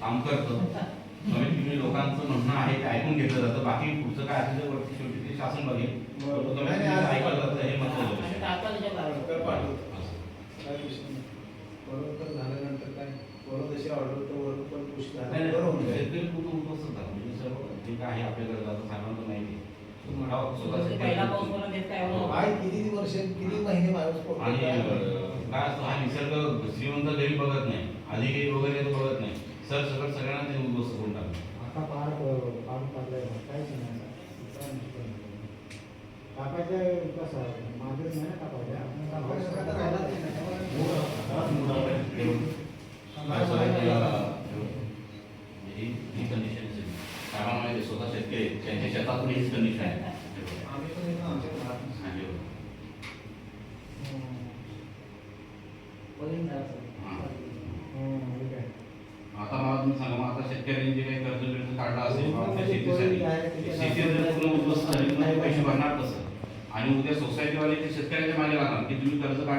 काम करतं. कमीत कमी लोकांचं म्हणणं आहे ते ऐकून घेतलं जातं. बाकी पुढचं काय असेल ते वरती शेवटी ते शासन बघेल. बरोबर. कमीत नाही, कमी नाही, ऐकलं जातं हे महत्वाचं विषय. नाही. झाल्यानंतर काय? ऑर्डर तर वरून पण नाही, नाही. शेतकरी कुठं उपस्थित झाला म्हणजे सर्व जे काय आहे. आपल्याकडे जातं म्हणजे? काय? किती वर्ष किती महिने आणि काय असतं हा निसर्ग श्रीमंत गरीब बघत नाही. अधिकारी वगैरे बघत नाही. सर सर सगळं सगळ्यांना ते उद्ध्वस्त करून टाकलं आता पार पार पार ले कैसे नहीं है इतना मुश्किल है आप ऐसे क्या सर माध्यम में ना क्या पड़ेगा आपने कहा बहुत ज़्यादा ताला दिया है ना बहुत बहुत मुद्दा है देखो हमारे पाडून टाकलंय काहीच नाही टाकायचं कसं माझंच नाही टाकायचं ही कंडिशन त्यामुळे स्वतः शेतकरी त्यांच्या शेतात हीच कंडिशन आहे आम्ही पण येतो आमच्या घरात सांगितलं शेतकऱ्यांनी काही कर्ज बिर्ज काढलं असेल हो, त्या ते शेतीसाठी. शेती जर पूर्ण उद्ध्वस्त झाली तर पैसे भरणार कसं? आणि उद्या सोसायटीवाले ते शेतकऱ्याच्या मागे लागणार की तुम्ही कर्ज काढलं